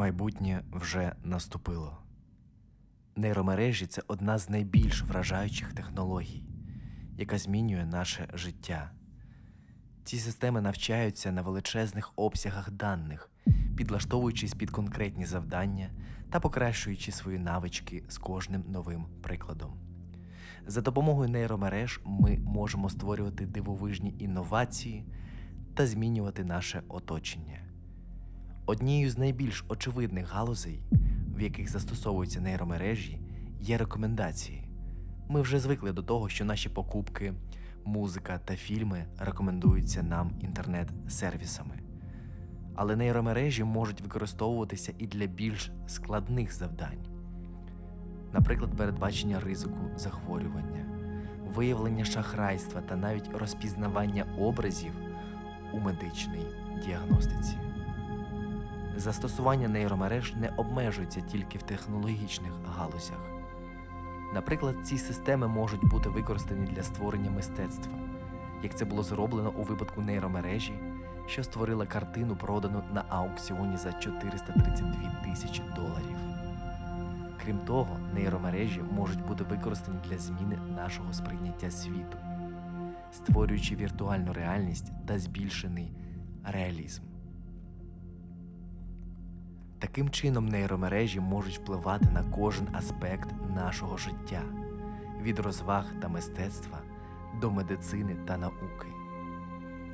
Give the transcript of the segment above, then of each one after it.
Майбутнє вже наступило. Нейромережі це одна з найбільш вражаючих технологій, яка змінює наше життя. Ці системи навчаються на величезних обсягах даних, підлаштовуючись під конкретні завдання та покращуючи свої навички з кожним новим прикладом. За допомогою нейромереж ми можемо створювати дивовижні інновації та змінювати наше оточення. Однією з найбільш очевидних галузей, в яких застосовуються нейромережі, є рекомендації. Ми вже звикли до того, що наші покупки, музика та фільми рекомендуються нам інтернет-сервісами. Але нейромережі можуть використовуватися і для більш складних завдань, наприклад, передбачення ризику захворювання, виявлення шахрайства та навіть розпізнавання образів у медичній діагностиці. Застосування нейромереж не обмежується тільки в технологічних галузях. Наприклад, ці системи можуть бути використані для створення мистецтва, як це було зроблено у випадку нейромережі, що створила картину, продану на аукціоні за 432 тисячі доларів. Крім того, нейромережі можуть бути використані для зміни нашого сприйняття світу, створюючи віртуальну реальність та збільшений реалізм. Таким чином, нейромережі можуть впливати на кожен аспект нашого життя від розваг та мистецтва до медицини та науки.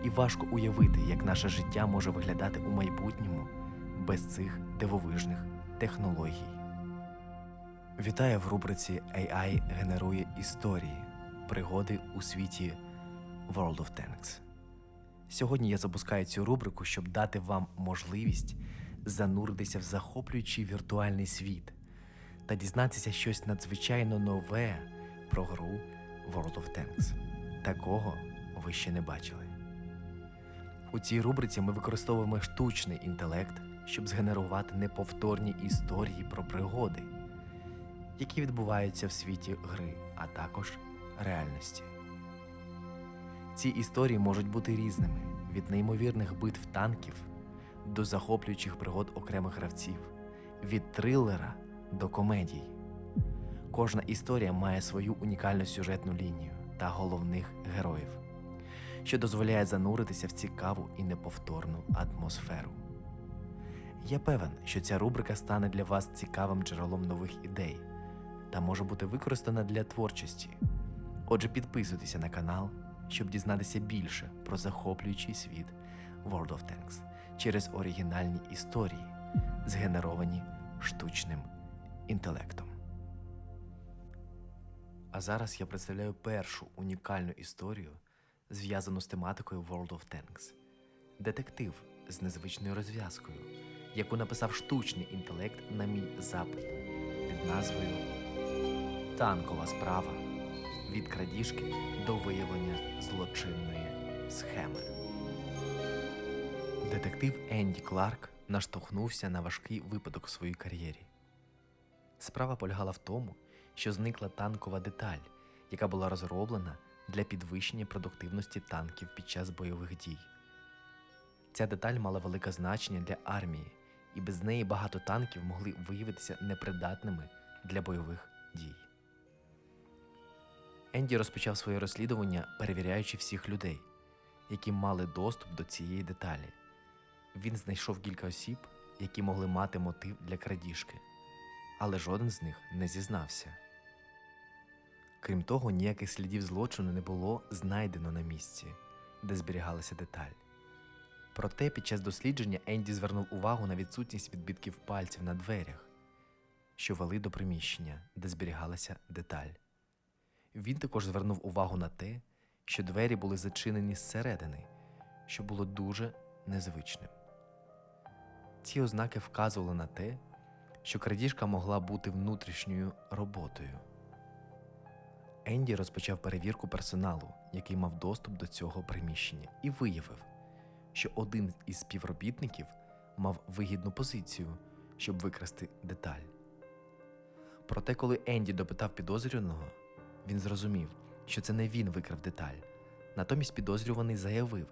І важко уявити, як наше життя може виглядати у майбутньому без цих дивовижних технологій. Вітаю в рубриці AI генерує історії, пригоди у світі World of Tanks. Сьогодні я запускаю цю рубрику, щоб дати вам можливість зануритися в захоплюючий віртуальний світ та дізнатися щось надзвичайно нове про гру World of Tanks. Такого ви ще не бачили. У цій рубриці ми використовуємо штучний інтелект, щоб згенерувати неповторні історії про пригоди, які відбуваються в світі гри, а також реальності. Ці історії можуть бути різними від неймовірних битв танків до захоплюючих пригод окремих гравців, від трилера до комедій. Кожна історія має свою унікальну сюжетну лінію та головних героїв, що дозволяє зануритися в цікаву і неповторну атмосферу. Я певен, що ця рубрика стане для вас цікавим джерелом нових ідей та може бути використана для творчості. Отже, підписуйтеся на канал, щоб дізнатися більше про захоплюючий світ World of Tanks через оригінальні історії, згенеровані штучним інтелектом. А зараз я представляю першу унікальну історію, зв'язану з тематикою World of Tanks. Детектив з незвичною розв'язкою, яку написав штучний інтелект на мій запит під назвою Танкова справа від крадіжки до виявлення злочинної схеми. Детектив Енді Кларк наштовхнувся на важкий випадок в своїй кар'єрі. Справа полягала в тому, що зникла танкова деталь, яка була розроблена для підвищення продуктивності танків під час бойових дій. Ця деталь мала велике значення для армії, і без неї багато танків могли виявитися непридатними для бойових дій. Енді розпочав своє розслідування, перевіряючи всіх людей, які мали доступ до цієї деталі. Він знайшов кілька осіб, які могли мати мотив для крадіжки, але жоден з них не зізнався. Крім того, ніяких слідів злочину не було знайдено на місці, де зберігалася деталь. Проте під час дослідження Енді звернув увагу на відсутність відбитків пальців на дверях, що вели до приміщення, де зберігалася деталь. Він також звернув увагу на те, що двері були зачинені зсередини, що було дуже незвичним. Ці ознаки вказували на те, що крадіжка могла бути внутрішньою роботою. Енді розпочав перевірку персоналу, який мав доступ до цього приміщення, і виявив, що один із співробітників мав вигідну позицію, щоб викрасти деталь. Проте, коли Енді допитав підозрюваного, він зрозумів, що це не він викрав деталь. Натомість підозрюваний заявив,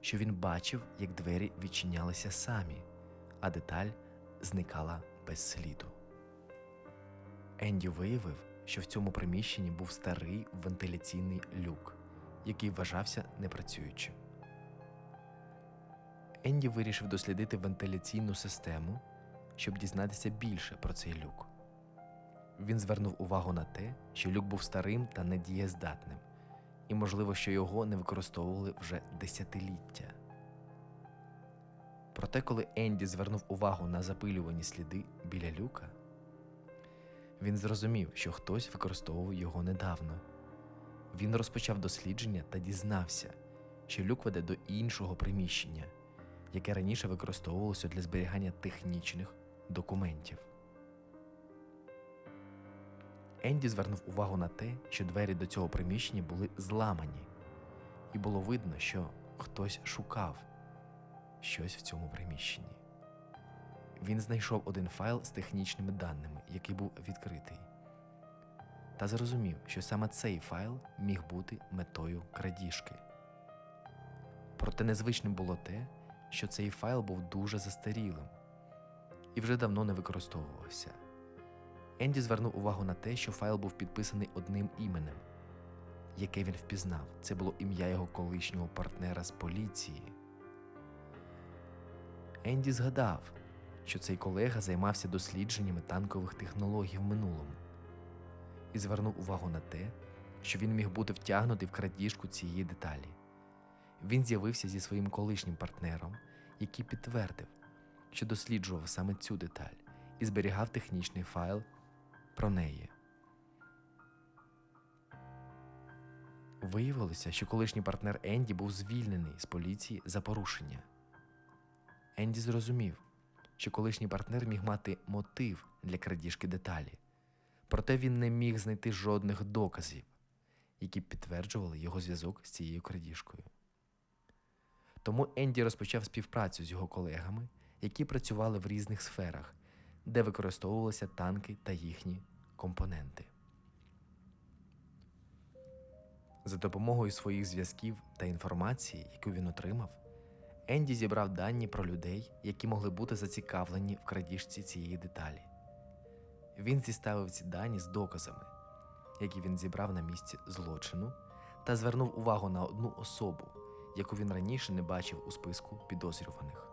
що він бачив, як двері відчинялися самі, а деталь зникала без сліду. Енді виявив, що в цьому приміщенні був старий вентиляційний люк, який вважався непрацюючим. Енді вирішив дослідити вентиляційну систему, щоб дізнатися більше про цей люк. Він звернув увагу на те, що люк був старим та недієздатним, і, можливо, що його не використовували вже десятиліття. Проте, коли Енді звернув увагу на запилювані сліди біля люка, він зрозумів, що хтось використовував його недавно. Він розпочав дослідження та дізнався, що люк веде до іншого приміщення, яке раніше використовувалося для зберігання технічних документів. Енді звернув увагу на те, що двері до цього приміщення були зламані, і було видно, що хтось шукав щось в цьому приміщенні. Він знайшов один файл з технічними даними, який був відкритий, та зрозумів, що саме цей файл міг бути метою крадіжки. Проте незвичним було те, що цей файл був дуже застарілим і вже давно не використовувався. Енді звернув увагу на те, що файл був підписаний одним іменем, яке він впізнав. Це було ім'я його колишнього партнера з поліції. Енді згадав, що цей колега займався дослідженнями танкових технологій в минулому і звернув увагу на те, що він міг бути втягнутий в крадіжку цієї деталі. Він з'явився зі своїм колишнім партнером, який підтвердив, що досліджував саме цю деталь і зберігав технічний файл про неї. Виявилося, що колишній партнер Енді був звільнений з поліції за порушення. Енді зрозумів, що колишній партнер міг мати мотив для крадіжки деталі, проте він не міг знайти жодних доказів, які підтверджували його зв'язок з цією крадіжкою. Тому Енді розпочав співпрацю з його колегами, які працювали в різних сферах, де використовувалися танки та їхні компоненти. За допомогою своїх зв'язків та інформації, яку він отримав, Енді зібрав дані про людей, які могли бути зацікавлені в крадіжці цієї деталі. Він зіставив ці дані з доказами, які він зібрав на місці злочину, та звернув увагу на одну особу, яку він раніше не бачив у списку підозрюваних.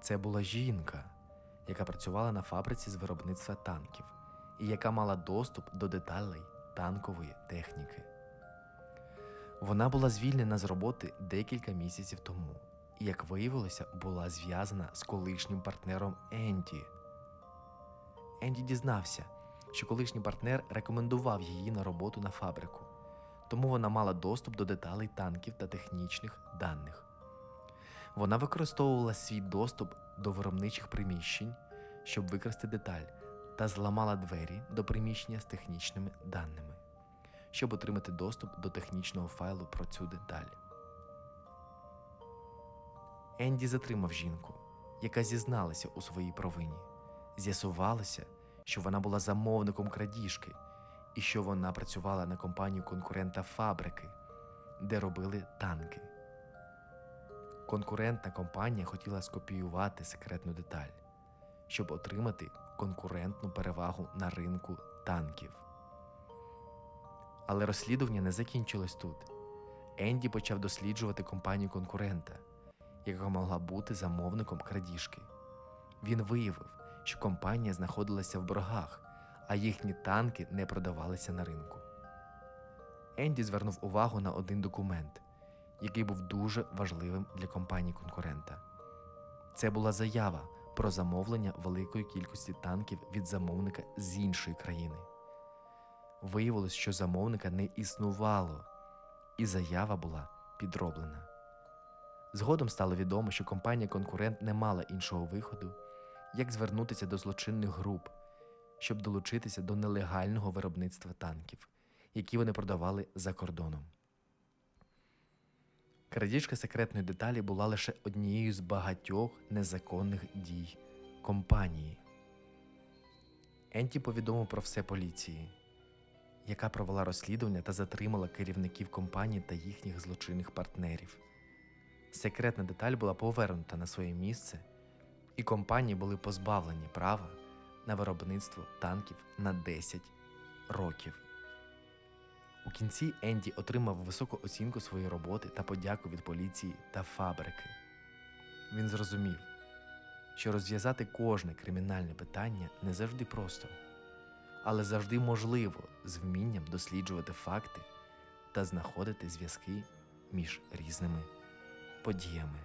Це була жінка, яка працювала на фабриці з виробництва танків і яка мала доступ до деталей танкової техніки. Вона була звільнена з роботи декілька місяців тому, і, як виявилося, була зв'язана з колишнім партнером Енді. Енді дізнався, що колишній партнер рекомендував її на роботу на фабрику, тому вона мала доступ до деталей танків та технічних даних. Вона використовувала свій доступ до виробничих приміщень, щоб викрасти деталь, та зламала двері до приміщення з технічними даними, щоб отримати доступ до технічного файлу про цю деталь. Енді затримав жінку, яка зізналася у своїй провині. З'ясувалося, що вона була замовником крадіжки і що вона працювала на компанію конкурента фабрики, де робили танки. Конкурентна компанія хотіла скопіювати секретну деталь, щоб отримати конкурентну перевагу на ринку танків. Але розслідування не закінчилось тут. Енді почав досліджувати компанію конкурента, яка могла бути замовником крадіжки. Він виявив, що компанія знаходилася в боргах, а їхні танки не продавалися на ринку. Енді звернув увагу на один документ, який був дуже важливим для компанії конкурента. Це була заява про замовлення великої кількості танків від замовника з іншої країни. Виявилось, що замовника не існувало, і заява була підроблена. Згодом стало відомо, що компанія конкурент не мала іншого виходу, як звернутися до злочинних груп, щоб долучитися до нелегального виробництва танків, які вони продавали за кордоном. Крадіжка секретної деталі була лише однією з багатьох незаконних дій компанії. Енті повідомив про все поліції, яка провела розслідування та затримала керівників компанії та їхніх злочинних партнерів. Секретна деталь була повернута на своє місце, і компанії були позбавлені права на виробництво танків на 10 років. У кінці Енді отримав високу оцінку своєї роботи та подяку від поліції та фабрики. Він зрозумів, що розв'язати кожне кримінальне питання не завжди просто, але завжди можливо з вмінням досліджувати факти та знаходити зв'язки між різними подіями.